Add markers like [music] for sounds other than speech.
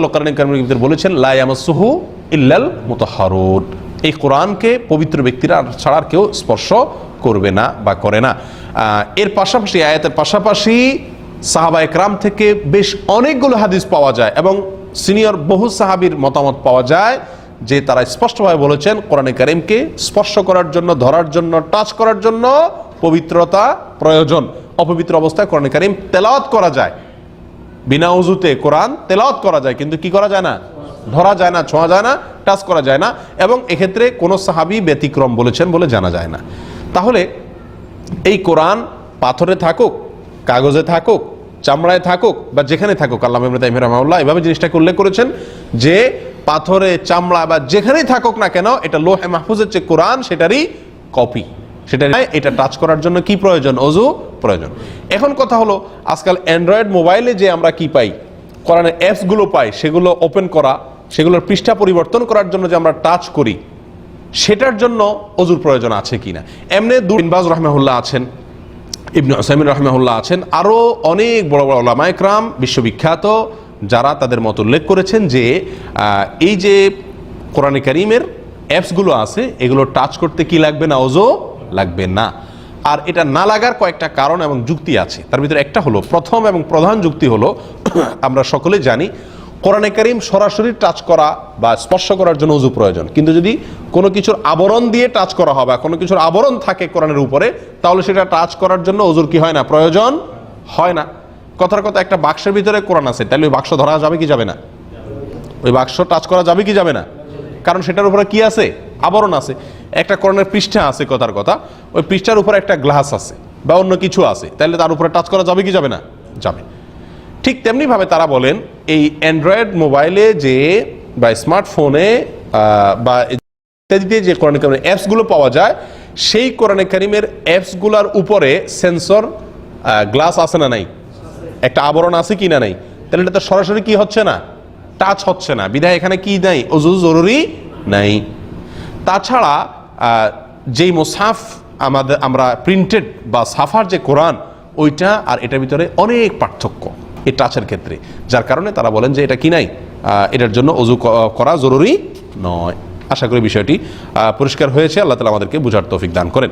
কারিমের বলেছেন লায়ামাসুহু ইল্লাল মুতাহহারুন এই কোরআনকে পবিত্র ব্যক্তিরা আর ছাড়া আর কেউ স্পর্শ করবে না বা করে না। এর পাশাপাশি, আয়াতের পাশাপাশি সাহাবা একরাম থেকে বেশ অনেকগুলো হাদিস পাওয়া যায় এবং সিনিয়র বহু সাহাবীর মতামত পাওয়া যায় যে তারা স্পষ্টভাবে বলেছেন, কোরআনে কারিমকে স্পর্শ করার জন্য, ধরার জন্য, টাচ করার জন্য পবিত্রতা প্রয়োজন। অপবিত্র অবস্থায় কোরআনে কারিম তেলাওয়াত করা যায়। বিনা উজুতে কোরআন তেলাওয়াত করা যায়, কিন্তু কি করা যায় না? ধরা যায় না, ছোঁয়া যায় না, টাচ করা যায় না, এবং এক্ষেত্রে কোনো সাহাবি ব্যতিক্রম বলেছেন বলে জানা যায় না। তাহলে এই কোরআন পাথরে থাকুক, কাগজে থাকুক, চামড়ায় থাকুক, বা যেখানে থাকুক, আল্লাহ ইবনে তাইমিয়া রাহমাহুল্লাহ এভাবে জিনিসটাকে উল্লেখ করেছেন যে পাথরে, চামড়া, বা যেখানেই থাকুক না কেন, এটা লোহে মাহফুজের যে কোরআন সেটারই কপি সেটা এটা টাচ করার জন্য কি প্রয়োজন? অজু প্রয়োজন। এখন কথা হলো, আজকাল অ্যান্ড্রয়েড মোবাইলে যে আমরা কি পাই কোরআনের অ্যাপসগুলো পাই, সেগুলো ওপেন করা, সেগুলোর পৃষ্ঠা পরিবর্তন করার জন্য যে আমরা টাচ করি, সেটার জন্য অজুর প্রয়োজন আছে কি না এমনি দুইনবাজ রহমাহুল্লাহ আছেন, ইবনু ওসাইমিন রহমাহুল্লাহ আছেন আরও অনেক বড় বড় ওলামায়করাম বিশ্ববিখ্যাত, যারা তাদের মত উল্লেখ করেছেন যে এই যে কোরআনে কারিমের অ্যাপসগুলো আছে, এগুলো টাচ করতে কি লাগবে না? ওজো লাগবে না। আর এটা না লাগার কয়েকটা কারণ এবং যুক্তি আছে। তার ভিতরে একটা হলো, প্রথম এবং প্রধান যুক্তি হলো, [clears throat] আমরা সকলে জানি, কোরআনে কারিম সরাসরি টাচ করা বা স্পর্শ করার জন্য উজু প্রয়োজন। কিন্তু যদি কোনো কিছুর আবরণ দিয়ে টাচ করা হয় বা কোনো কিছুর আবরণ থাকে কোরআনের উপরে, তাহলে সেটা টাচ করার জন্য উজুর কি হয় না? প্রয়োজন হয় না। কথার কথা, একটা বাক্সের ভিতরে কোরআন আছে, তাহলে ওই বাক্স ধরা যাবে কি যাবে না? ওই বাক্স টাচ করা যাবে কি যাবে না? কারণ সেটার উপরে কি আছে? আবরণ আছে। একটা কোরআনের পৃষ্ঠা আছে কথার কথা, ওই পৃষ্ঠার উপরে একটা গ্লাস আছে বা অন্য কিছু আছে, তাহলে তার উপরে টাচ করা যাবে কি যাবে না? যাবে। ঠিক তেমনিভাবে তারা বলেন, এই অ্যান্ড্রয়েড মোবাইলে যে বা স্মার্টফোনে বা ইত্যাদিতে যে কোরআন কারিমের অ্যাপসগুলো পাওয়া যায়, সেই কোরআনে কারিমের অ্যাপসগুলোর উপরে সেন্সর গ্লাস আছে না নাই? একটা আবরণ আছে কি না নাই? তাহলে এটা তো সরাসরি কি হচ্ছে না? টাচ হচ্ছে না। বিধায় এখানে কি নাই? অজু জরুরি নাই। তাছাড়া যেই মোসাফ আমাদের আমরা প্রিন্টেড বা সাফার যে কোরআন, ওইটা আর এটার ভিতরে অনেক পার্থক্য এই টাচের ক্ষেত্রে। যার কারণে তারা বলেন যে এটা কি নাই? এটার জন্য অজু করা জরুরি নয়। আশা করি বিষয়টি পরিষ্কার হয়েছে। আল্লাহ তালা আমাদেরকে বুঝার তৌফিক দান করেন।